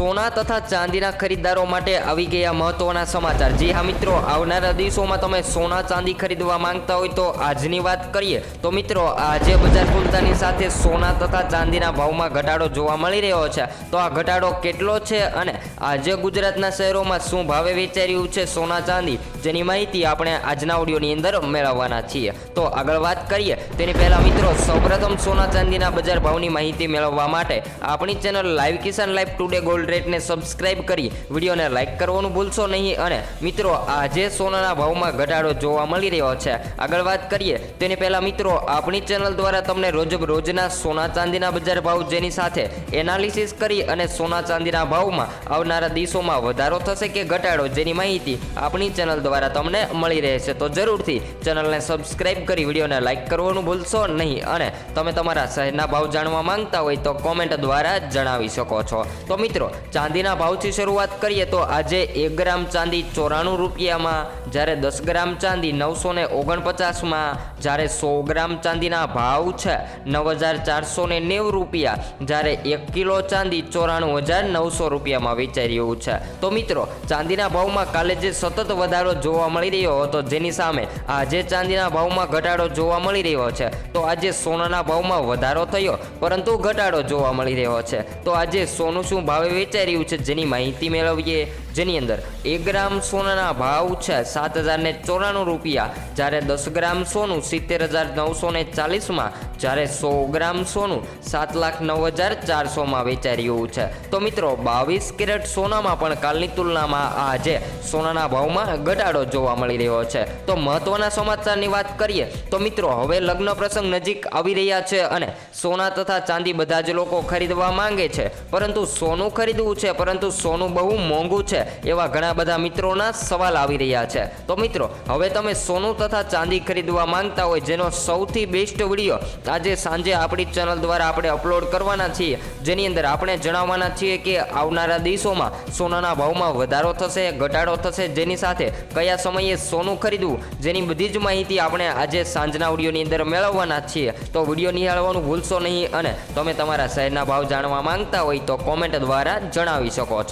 સોના તથા ચાંદીના ખરીદદારો માટે આવી ગયા મહત્વના સમાચાર. જી હા મિત્રો, આવનારા દિવસોમાં તમે સોના, ચાંદી ખરીદવા માંગતા હોય તો આજની વાત કરીએ. તો મિત્રો, આજે બજાર ખુલતાની સાથે સોના તથા ચાંદીના ભાવમાં ઘટાડો જોવા મળી રહ્યો છે. તો આ ઘટાડો કેટલો છે અને આજે ગુજરાતના શહેરોમાં શું ભાવે વેચાઈ રહ્યું છે સોના, ચાંદી? જેની માહિતી આપણે આજના ઓડિયોની અંદર મેળવવાના છીએ. તો આગળ વાત કરીએ. તેની પહેલા મિત્રો, સૌપ્રથમ સોના, ચાંદીના બજાર ભાવની માહિતી મેળવવા માટે આપણી channel live Kisan live today gold રેટને સબસ્ક્રાઇબ કરી વિડીયોને લાઇક કરવાનું ભૂલશો નહીં અને મિત્રો, આજે સોનાના ભાવમાં ઘટાડો જોવા મળી રહ્યો છે. આગળ વાત કરીએ, તેની પહેલાં મિત્રો, આપણી ચેનલ દ્વારા તમને રોજ રોજના સોના ચાંદીના બજાર ભાવ જેની સાથે એનાલિસિસ કરી અને સોના ચાંદીના ભાવમાં આવનારા દિવસોમાં વધારો થશે કે ઘટાડો જેની માહિતી આપણી ચેનલ દ્વારા તમને મળી રહેશે તો જરૂરથી ચેનલને સબસ્ક્રાઇબ કરી વિડીયોને લાઇક કરવાનું ભૂલશો નહીં અને તમે તમારા શહેરના ભાવ જાણવા માંગતા હોય તો કોમેન્ટ દ્વારા જણાવી શકો છો. તો મિત્રો ચાંદીના ભાવથી શરૂઆત કરીએ તો આજે એક ગ્રામ ચાંદી ચોરાણું રૂપિયામાં જ્યારે દસ ગ્રામ ચાંદી નવસો ને ઓગણપચાસમાં, જ્યારે સો ગ્રામ ચાંદીના ભાવ છે નવ હજાર ચારસો ને નેવું રૂપિયા, જ્યારે એક કિલો ચાંદી ચોરાણું હજાર નવસો રૂપિયામાં વેચાઈ રહ્યું છે. તો મિત્રો, ચાંદીના ભાવમાં કાલે જે સતત વધારો જોવા મળી રહ્યો હતો, જેની સામે આજે ચાંદીના ભાવમાં ઘટાડો જોવા મળી રહ્યો છે. તો આજે સોનાના ભાવમાં વધારો થયો, પરંતુ ઘટાડો જોવા મળી રહ્યો છે. તો આજે સોનું શું ભાવે વેચાઈ રહ્યું છે, જેની માહિતી મેળવીએ? જેની અંદર એક ગ્રામ સોનાના ભાવ છે સાત હજાર ને ચોરાણું રૂપિયા. જ્યારે દસ ગ્રામ સોનું સિત્તેર હજાર નવસો ને ચાલીસમાં, જ્યારે સો ગ્રામ સોનું સાત લાખ નવ હજાર ચારસોમાં વેચાઈ રહ્યું છે. તો મિત્રો, બાવીસ કેરેટ સોનામાં પણ કાલની તુલનામાં આજે સોનાના ભાવમાં ઘટાડો જોવા મળી રહ્યો છે. તો મહત્વના સમાચારની વાત કરીએ, તો મિત્રો, હવે લગ્ન પ્રસંગ નજીક આવી રહ્યા છે અને સોના તથા ચાંદી બધા જ લોકો ખરીદવા માંગે છે. પરંતુ સોનું ખરીદવું છે, પરંતુ સોનું બહુ મોંઘું છે એવા ઘણા બધા મિત્રોના સવાલ આવી રહ્યા છે. તો મિત્રો, હવે તમે સોનું તથા ચાંદી ખરીદવા માંગતા હોય જેનો સૌથી બેસ્ટ વીડિયો આજે સાંજે આપણી ચેનલ દ્વારા આપણે અપલોડ કરવાના છીએ. જેની અંદર આપણે જણાવવાના છીએ કે આવનારા દિવસોમાં સોનાના ભાવમાં વધારો થશે, ઘટાડો થશે. જેની સાથે કયા સમયે સોનું ખરીદવું, જેની બધી જ માહિતી આપણે આજે સાંજના વિડીયોની અંદર મેળવવાના છીએ. તો વીડિયો નિહાળવાનું ભૂલશો નહીં અને તમે તમારા શહેરના ભાવ જાણવા માંગતા હોય તો કોમેન્ટ દ્વારા જણાવી શકો છો.